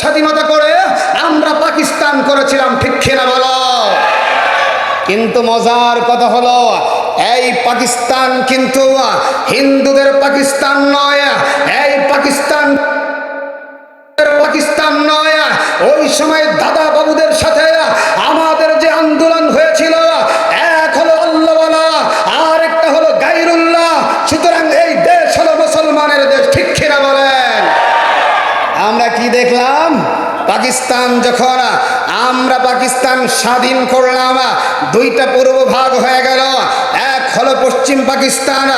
স্বাধীনতা করে আমরা পাকিস্তান করেছিলাম, ঠিক কিনা বলো? কিন্তু মজার কথা হলো, এই পাকিস্তান কিন্তু হিন্দুদের পাকিস্তান নয়, এই পাকিস্তান পাকিস্তান নয়। ওই সময় দাদা পাকিস্তান যখন, আমরা পাকিস্তান স্বাধীন করলাম, দুইটা পূর্ব ভাগ হয়ে গেল। এক হলো পশ্চিম পাকিস্তান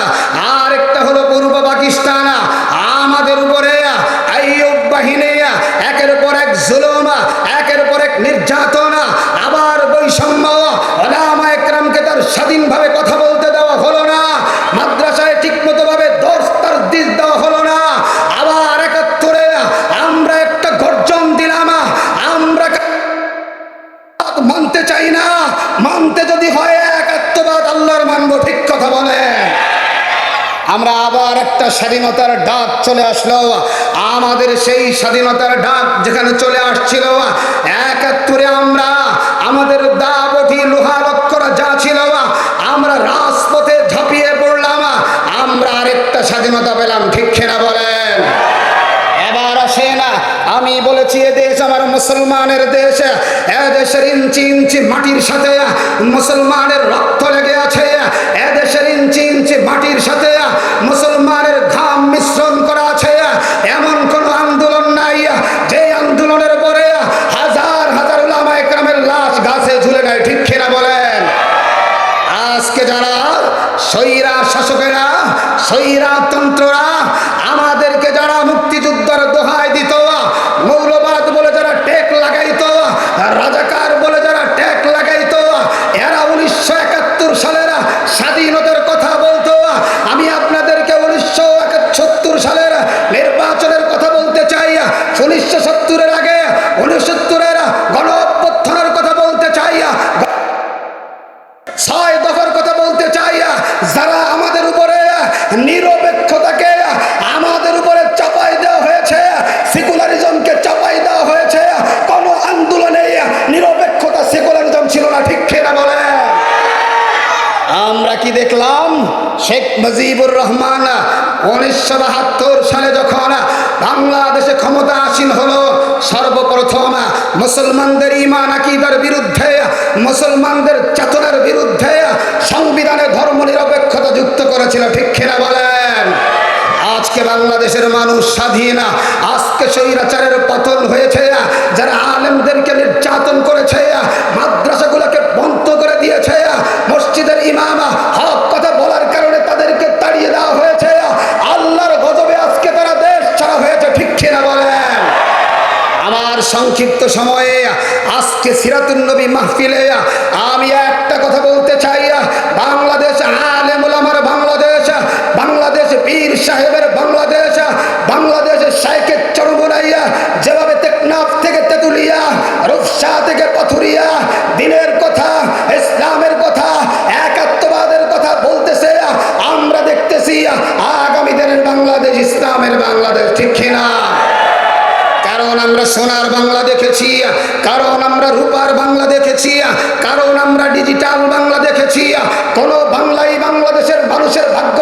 আর একটা হলো পূর্ব পাকিস্তান আমাদের উপরে আইয়ুব বাহিনী একের পর এক জুলুম একের পর এক নির্যাতন আবার বৈষম্য ওলামা একরামকে তার স্বাধীনভাবে কথা বলতে দেওয়া হলো না মাদ্রাসায় ঠিকমতো ভাবে দর্শ তার দিস দেওয়া হলো না আবার একাত্তরে আমরা একটা গর্জন দিলাম আমরা মানতে চাই না মানতে যদি হয় একাত্মবাদ আল্লাহর মানবো ঠিক কথা বলে আমরা আবার একটা স্বাধীনতার ডাক চলে আসলো। আমাদের সেই স্বাধীনতার ডাক যেখানে চলে আসছিল, একাত্তরে আমরা আমাদের দা বটি লোহা লক্করা যা ছিল, আমরা রাজপথে ঝাঁপিয়ে পড়লাম, আমরা আরেকটা স্বাধীনতা পেলাম, ঠিক কিনা বলেন? এবার আসে না আমি বলেছি, এ দেশ আমার মুসলমানের দেশ, এ দেশের ইঞ্চি ইঞ্চি মাটির সাথে মুসলমানের রক্ত লেগে আছে, এ দেশের ইঞ্চি ইঞ্চি মাটির সাথে সৈরা শাসকেরা সৈরা তন্ত্ররা আমাদেরকে যারা মুক্তিযুদ্ধের দোহায় দিত, মৌলবাদ বলে যারা টেক লাগাইত, রাজাকার বলে যারা টেক লাগাইত, এরা উনিশশো একাত্তর সালের স্বাধীনতার কথা বলতো। আমি আপনাদেরকে উনিশশো সত্তর সালের নির্বাচনের কথা বলতে চাই। উনিশশো সত্তরের আগে উনসত্তরের গণ অভ্যুত্থানের কথা বলতে চাই। ছয় যারা আমাদের উপরে নিরপেক্ষতাকে আমাদের উপরে চাপাই দেওয়া হয়েছে, সেকুলারিজমকে চাপাই দেওয়া হয়েছে, কোন আন্দোলনে নিরপেক্ষতা সেকুলারিজম ছিল না, ঠিক খেয়ে বলে আমরা কি দেখলাম? শেখ মুজিবুর রহমান উনিশশো বাহাত্তর সালে যখন বাংলাদেশে ক্ষমতা আসীন হলো, সর্বপ্রথম মুসলমানদের ইমান আকিদার বিরুদ্ধে, মুসলমানদের চেতনার বিরুদ্ধে সংবিধানে ধর্ম নিরপেক্ষতা যুক্ত করেছিল, ঠিক কিনা বলেন? আজকে বাংলাদেশের মানুষ স্বাধীন, আজকে স্বৈরাচারের পতন হয়েছে, যারা আলেমদেরকে নির্যাতন করেছে, মাদ্রাসাগুলোকে বন্ধ করে দিয়েছে, মসজিদের ইমাম হক কথা বলার কারণে তাদেরকে তাড়িয়ে দেওয়া হয়েছে, আল্লাহর গজবে আজকে তারা দেশ ছাড়া হয়েছে, ঠিক কিনা বলেন? আমার সংক্ষিপ্ত সময়ে আজকে সিরাতুল নবী মাহফিলে আমি একটা কথা বলতে চাই সাহেবের বাংলাদেশ বাংলাদেশ শাইকের চরমুনাইয়া যেভাবে টেকনাফ থেকে তেতুলিয়া, রূপসা থেকে পাথুরিয়া, দিনের কথা, ইসলামের কথা, একাত্মবাদের কথা বলতেছে, আমরা দেখতেছি আগামী দিনের বাংলাদেশ, ইসলামের বাংলাদেশ, ঠিক কিনা? কারণ আমরা সোনার বাংলা দেখেছি, কারণ আমরা রূপার বাংলা দেখেছি, কারণ আমরা ডিজিটাল বাংলা দেখেছি, কোন বাংলাই বাংলাদেশের মানুষের ভাগ্য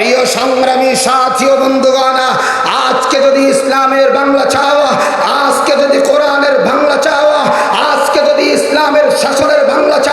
প্রিয় সংগ্রামী সাথী ও বন্ধুগণ, আজকে যদি ইসলামের বাংলা চাওয়া আজকে যদি কোরআনের বাংলা চাওয়া আজকে যদি ইসলামের শাসনের বাংলা চাও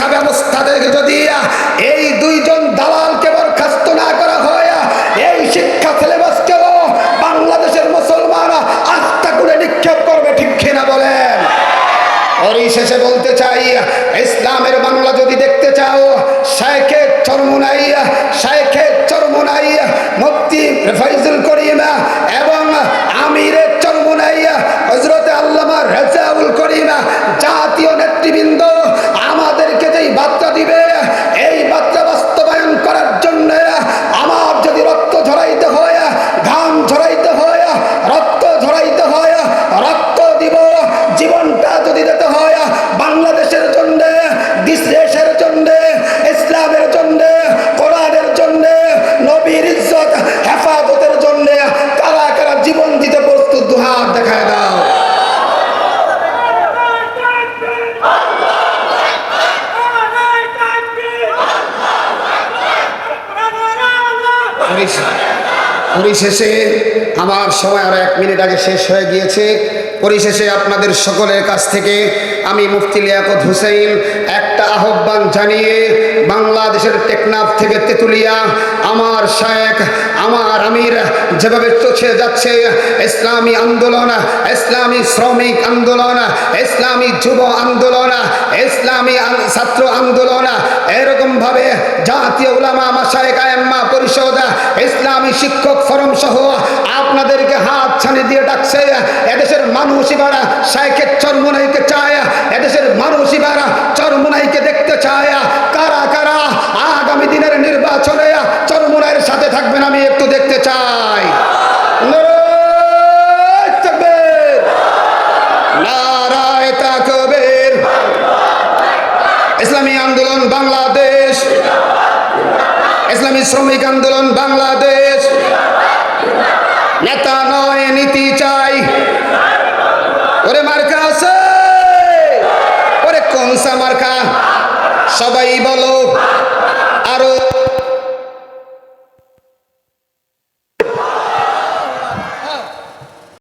শিক্ষা ব্যবস্থা থেকে যদি এই দুইজন দালালকে বরখাস্ত না করা হয়, এই শিক্ষা সিলেবাসকেও বাংলাদেশের মুসলমান আস্থা করে নিক্ষেপ করবে, ঠিক কিনা বলেন? পরিশেষে বলতে চাই পরিশেষে আমার সময় আরও এক মিনিট আগে শেষ হয়ে গিয়েছে। পরিশেষে আপনাদের সকলের কাছ থেকে আমি মুফতি লিয়াকত হুসেইন একটা আহ্বান জানিয়ে বাংলাদেশের টেকনাফ থেকে তেতুলিয়া, আমার শায়েক আমার আমির যেভাবে চোখে যাচ্ছে, ইসলামী আন্দোলন, ইসলামী শ্রমিক আন্দোলন, ইসলামী যুব আন্দোলন ইসলামী ছাত্র আন্দোলন, এরকম ভাবে জাতীয় উলামা মাসায় আয়াম্মা পরিষদ, ইসলামী শিক্ষক ফরম সহ আপনাদেরকে হাত ছানি দিয়ে ডাকছে। এদেশের মানুষ এবারা শাইখের চরমনাইকে ইসলামী আন্দোলন বাংলাদেশ। ইসলামী শ্রমিক আন্দোলন বাংলাদেশ। নেতা নয়, নীতি চাই। ওরে মার্কা আছে। ওরে কনসা মার্কা? সবাই বলো। আরও